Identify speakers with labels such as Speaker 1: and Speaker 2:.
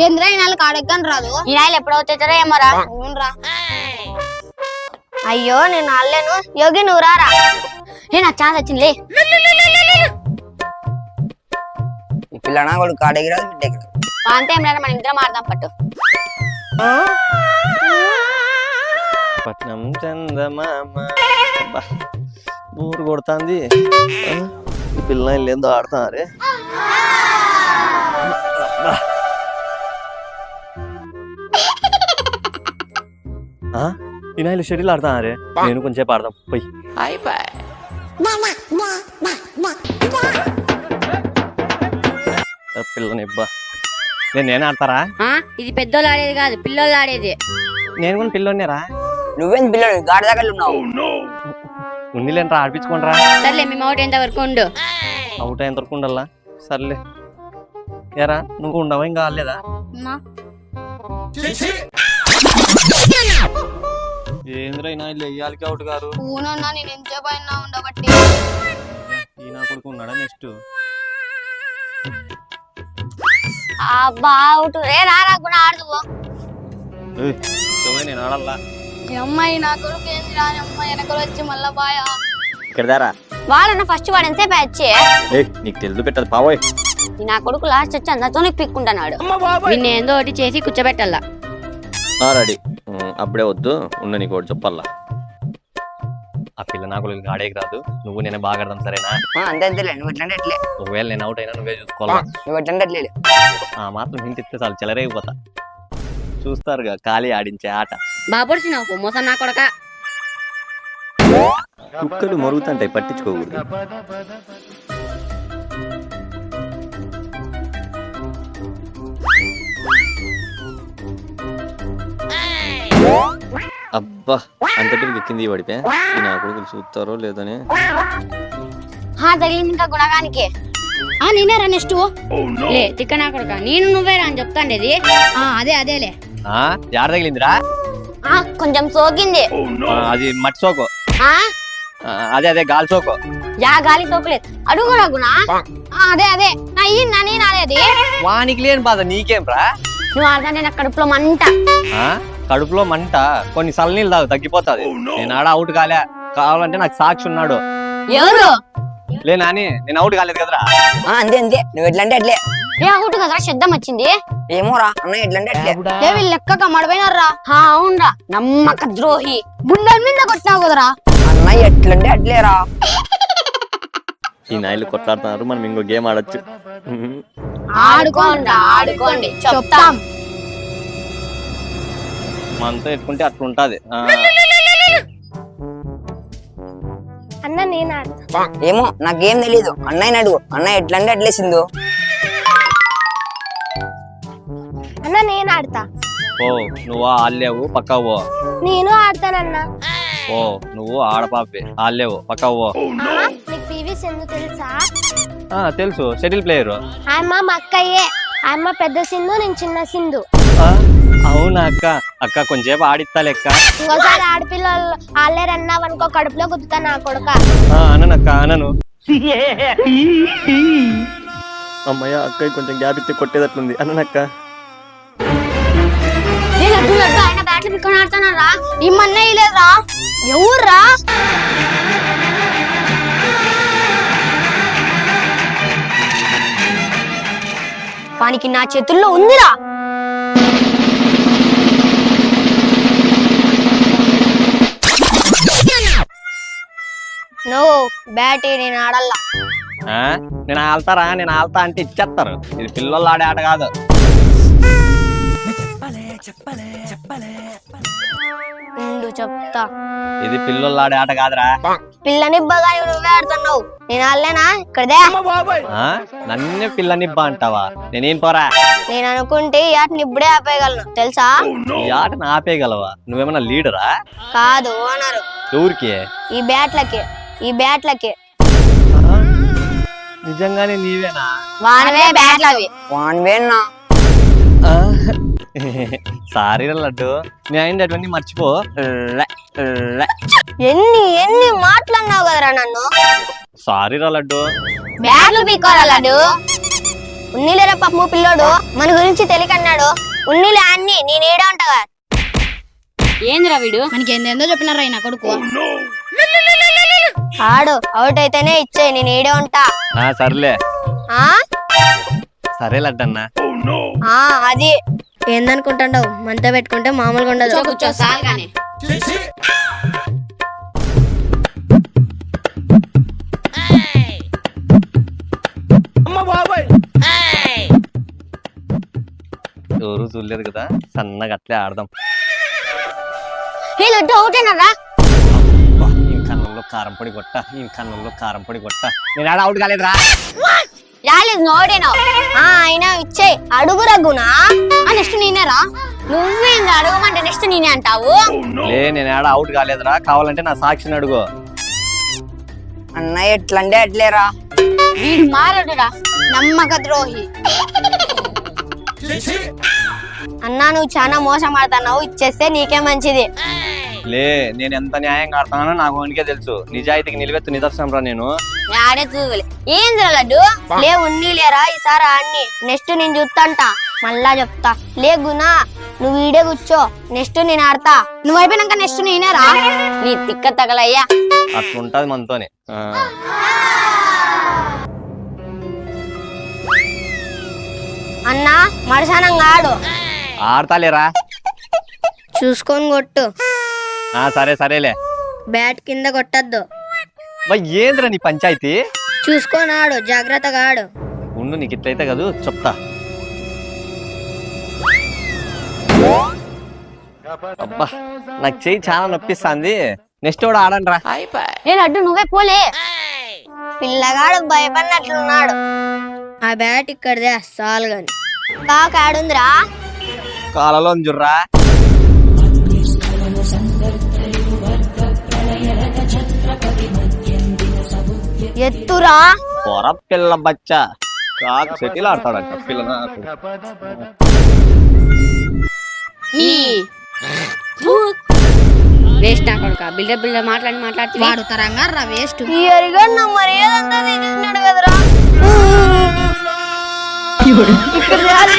Speaker 1: ఏంద్రా ఈ నెల కాడెక్కని రాదు?
Speaker 2: ఈ నాయలు ఎప్పుడు అవుతారో ఏమోరా
Speaker 1: అవునరా.
Speaker 2: అయ్యో నేను అల్లేను యోగి నువ్వు రారా? నేను నా ఛాన్స్ వచ్చింది
Speaker 3: ఈ పిల్లనా
Speaker 2: అంతే ఏం మన ఇద్దరం ఆడదాం పట్టు.
Speaker 4: పట్నం చందమామ. అబ్బా, బోరు కొడుతుంది. ఈ పిల్లలు ఏందో ఆడుతున్నారే ఈ నాయలు షటిల్ ఆడుతున్నారే నేను కొంచెంసేపు ఆడదాం. పోయి. ఆ పిల్లని ఇబ్బా నేను నేను ఆడతారా?
Speaker 2: ఇది పెద్దోళ్ళు ఆడేది కాదు పిల్లోళ్ళు ఆడేది.
Speaker 4: నేను కూడా పిల్లోనేరా
Speaker 3: నువ్వేం పిల్లడు గాడి దగ్గర ఉన్నావు.
Speaker 4: ఉండిలేంట్రా ఆడిపించుకోండిరా.
Speaker 2: సర్లే మేము అవుట్ ఎంత వరకు ఉండు.
Speaker 4: అవుట్ అయ్యేంత వరకు ఉండాలా? సర్లే. ఏరా నువ్వు ఉండవా? ఇంకా కాలేదా ఏంద్రా ఈయన? ఇల్లు వెయ్యాలికి అవుట్ గారు.
Speaker 1: ఊనన్నా నేను ఎంతసేపు అయినా ఉండబట్టి.
Speaker 4: ఈయన కొడుకు ఉన్నాడా నెక్స్ట్?
Speaker 2: అబ్బా అవుట్. రే రారా కూడా ఆడదు
Speaker 4: నేను ఆడల్లా
Speaker 1: ఈ అమ్మాయి నా కొడుకు ఏంది రాని అమ్మాయి వెనకలు వచ్చి మళ్ళా బాయా?
Speaker 4: ఇక్కడ దారా.
Speaker 2: వాళ్ళన్న ఫస్ట్ వాడు ఎంతసేపు వచ్చి
Speaker 4: ఏ నీకు తెలుసు పెట్టదు పావోయ్.
Speaker 2: ఈ నా కొడుకు లాస్ట్ వచ్చి అందరితో పిక్కుంటున్నాడు నిన్న ఏందో ఒకటి చేసి కూర్చోబెట్టాలా.
Speaker 4: రెడీ. అప్పుడే వద్దు. ఉన్న నీకు ఒకటి చెప్పాలా ఆ పిల్ల నాకు ఆడేకి రాదు. నువ్వు నేనే బాగా ఆడదాం సరేనా?
Speaker 3: ఆ, అంతే అంతేలే. నువ్వు ఎట్లే
Speaker 4: ఒకవేళ నేను అవుట్ అయినా నువ్వే చూసుకోవాలా?
Speaker 3: నువ్వు ఎట్లంటే ఎట్లే
Speaker 4: ఆ మాత్రం హింట్ ఇస్తే చాలు. చెలరైపోతా చూస్తారుగా ఖాళీ ఆడించే ఆట.
Speaker 2: బాబుడిసి నాకు మోసం నా కొడక
Speaker 4: కుక్కలు మరుగుతుంటాయి పట్టించుకోకూడదు. అబ్బా అంతటికి కింది పడితే నా కొడుకులు చూస్తారో లేదని.
Speaker 2: హా తగిలింది ఇంకా గుణగానికి.
Speaker 1: ఆ నేనేరా నెక్స్ట్.
Speaker 2: లే తిక్క నా కొడక. నేను నువ్వేరా అని చెప్తాండేది.
Speaker 1: ఆ అదే అదేలే.
Speaker 4: ఆ యాడ తగిలిందిరా?
Speaker 2: కొంచెం సోకింది.
Speaker 4: ఆ, అది మట్టి సోకు. అదే అదే గాలి సోకు.
Speaker 2: యా గాలి సోకులేదు అడుగురా గుణ
Speaker 1: ఆ, అదే అదే. నా ఈ నా నేను
Speaker 4: వానికి లేని బాధ నీకేం రా?
Speaker 2: నువ్వు ఆడతాంటే నా కడుపులో మంట.
Speaker 4: ఆ, కడుపులో మంట? కొన్ని సల్లనీళ్ళు తాగు తగ్గిపోతుంది. నేను ఆడ అవుట్ కాలే. కావాలంటే నాకు సాక్షి ఉన్నాడు.
Speaker 2: ఎవరు?
Speaker 4: లే నాని నేను అవుట్ కాలేదు కదరా.
Speaker 3: ఆ, అంతే అంతే. నువ్వు ఎట్లంటే ఎట్లే
Speaker 2: ఏ అవుట్ కదరా? శబ్దం వచ్చింది.
Speaker 3: ఏమోరా అన్న ఎట్లంటే ఎట్లే
Speaker 1: ఏ వీళ్ళు లెక్క మడిపోయినారా
Speaker 2: అవునరా. నమ్మక ద్రోహి.
Speaker 1: గుండెల మీద కొట్టినావు కదరా.
Speaker 3: అన్న ఎట్లంటే అట్లేరా.
Speaker 4: ఈ నాయలు కొట్లాడుతున్నారు మనం ఇంకో గేమ్ ఆడొచ్చు.
Speaker 2: ఆడుకోండి ఆడుకోండి. చెప్తాం.
Speaker 4: మనతో ఎట్టుకుంటే అట్లా ఉంటది ఆ,
Speaker 2: అన్న నేను
Speaker 3: ఏమో నాకేం తెలీదు. అన్నయ్యని అడుగు. అన్న ఎట్లంటే అట్లేసిందో.
Speaker 2: అన్న నేను ఆడతా.
Speaker 4: ఓ నువ్వు ఆడలేవు పక్కకు పో.
Speaker 2: నేను ఆడతానన్నా.
Speaker 4: ఓ నువ్వు ఆడపాపే ఆడలేవు పక్కకు పో.
Speaker 2: నీకు పీవీ సింధు తెలుసా?
Speaker 4: ఆ, తెలుసు షటిల్ ప్లేయర్.
Speaker 2: అమ్మ మా అక్కయ్యే. అమ్మ పెద్ద సింధు నేను చిన్న సింధు.
Speaker 4: అవునా అక్క? అక్క కొంచెంసేపు ఆడిస్తా లెక్క
Speaker 2: ఇంకోసారి ఆడపిల్లలు ఆడలేరన్నావు అనుకో కడుపులో గుద్దుతా నా కొడుక.
Speaker 4: ఆ, అననక్క అనను. అమ్మయ్య అక్క కొంచెం గ్యాప్ ఇస్తే కొట్టేటట్లుంది. అననక్క.
Speaker 2: ఆయన బ్యాట్లు పిక్కొని ఆడుతున్నారా?
Speaker 1: ఈ మన్నయ్య లేదురా ఎవర్రా?
Speaker 2: వానికి నా చేతుల్లో ఉందిరా. నో బ్యాట్ నేను ఆడల్లా.
Speaker 4: నేను ఆల్తారా నేను ఆల్తా అంటే ఇచ్చేస్తారు ఇది పిల్లలు ఆడే ఆట కాదు.
Speaker 2: ఉండు చెప్తా.
Speaker 4: ఇది పిల్లలు ఆడే ఆట కాదురా.
Speaker 2: పిల్లని బగా నువ్వే ఆడుతున్నావు. నేను ఆడలేనా? ఇక్కడదే.
Speaker 4: ఆ? నన్నే పిల్లనిబ్బా అంటావా? నేనేం పోరా?
Speaker 2: నేను అనుకుంటే ఈ ఆటని ఇప్పుడే ఆపేయగలను. తెలుసా?
Speaker 4: ఈ ఆటను ఆపేయగలవా? నువ్వేమన్నా లీడరా?
Speaker 2: కాదు ఓనరు.
Speaker 4: ఎవరికి?
Speaker 2: ఈ బ్యాట్లకి. ఈ బ్యాట్లకి?
Speaker 4: నిజంగానే నీవేనా?
Speaker 2: వానవే బ్యాట్లు అవి
Speaker 3: వాన్
Speaker 4: ఆ? సారీ లడ్డు. నేను అటువంటి మర్చిపో. లే, లే.
Speaker 5: ఎన్ని ఎన్ని మాట్లాడినావు కదరా నన్ను?
Speaker 4: సారీ రా లడ్డు.
Speaker 2: బ్యాట్లు పీక్కోరా లడ్డు?
Speaker 5: ఉన్నీలేరా పాపము పిల్లోడు. మన గురించి తెలియకన్నాడు. ఉన్నీలే అన్ని నేను ఏడా ఉంటాగా
Speaker 2: ఏందిరా వీడు?
Speaker 1: మనకి ఏందేందో చెప్పినారా నా కొడుకు?
Speaker 5: ఆడు అవుట్ అయితేనే ఇచ్చేయి నేను ఏడే ఉంటా.
Speaker 4: ఆ సర్లే.
Speaker 5: ఆ?
Speaker 4: సరే లడ్డన్నా.
Speaker 5: ఆ అది. ఏందనుకుంటాండవు మనతో పెట్టుకుంటే మామూలుగా ఉండదు.
Speaker 2: కూర్చో సాల్గానే
Speaker 4: ఎవరు చూడలేదు కదా? సన్నగా అట్లే ఆడదాం.
Speaker 2: ఏ లడ్డు అవుటేనరా
Speaker 4: అబ్బా, ఈ కన్నంలో కారం పొడి కొట్ట ఈ కన్నంలో కారం పొడి కొట్ట. నేను ఆడ అవుట్ కాలేదురా.
Speaker 2: రాలేదు నోడేనా
Speaker 5: ఆ అయినా ఇచ్చేయి అడుగు రఘునా?
Speaker 2: నెక్స్ట్ నేనేరా నువ్వేంది అడగమంటే నెక్స్ట్ నేనే అంటావు?
Speaker 4: లే నేను ఆడ అవుట్ కాలేదురా. కావాలంటే నా సాక్షిని అడుగు.
Speaker 3: అన్నయ్య ఎట్లంటే అట్లేరా?
Speaker 2: వీడు మారడురా.
Speaker 1: నమ్మక ద్రోహి.
Speaker 5: అన్నా నువ్వు చాలా మోసం ఆడుతున్నావు ఇచ్చేస్తే నీకే మంచిది.
Speaker 4: లే నేను ఎంత న్యాయంగా ఆడుతున్నానో నాకు వానికే తెలుసు. నిజాయితీకి నిలబెత్తు నిదర్శనం రా నేను.
Speaker 2: ఆడే చూగలే ఏందిరా లడ్డు?
Speaker 5: లే ఉన్ని లేరా? ఈసారి ఆడిని. నెక్స్ట్ నేను చూస్తాంట మళ్ళా చెప్తా. లే గునా నువ్వు ఈడే కూర్చో. నెక్స్ట్ నేను ఆడతా.
Speaker 1: నువ్వు అయిపోయినాక నెక్స్ట్ నేనేరా
Speaker 2: నీ తిక్క తగలయ్యా.
Speaker 4: అట్లుంటది మనతోనే.
Speaker 5: అన్నా మరసానంగా ఆడు.
Speaker 4: ఆడతాలేరా?
Speaker 5: చూసుకొని కొట్టు.
Speaker 4: సరే సరేలే.
Speaker 5: బ్యాట్ కింద కొట్టద్దు.
Speaker 4: మరి ఏంద్రా నీ పంచాయతీ?
Speaker 5: చూసుకొని ఆడు జాగ్రత్తగా ఆడు.
Speaker 4: ఉండు నీకు ఇట్లయితే కాదు చెప్తా. అబ్బా నాకు చెయ్యి చాలా నొప్పిస్తుంది. నెక్స్ట్ కూడా ఆడండి రా
Speaker 2: ఏ లడ్డు నువ్వే పోలే.
Speaker 5: పిల్లగాడు భయపడినట్లున్నాడు. ఆ బ్యాట్ ఇక్కడిదే సాల్ గాని. కాక ఆడుందిరా.
Speaker 4: కాలలో జుర్రా
Speaker 5: ఎత్తురా.
Speaker 4: పొర పిల్ల బచ్చ. కాకు సెటిల్ ఆడతాడంట పిల్ల నాకు.
Speaker 2: వేస్ట్ నా కొడుక. బిల్డర్ బిల్డర్ మాట్లాడి మాట్లాడుతుంది.
Speaker 1: వాడు తరంగా రా వేస్ట్.
Speaker 5: ఈ అరిగాడు నా మర్యాదంతా తీసేసినాడు కదరా. ఇక్కడ రాలి.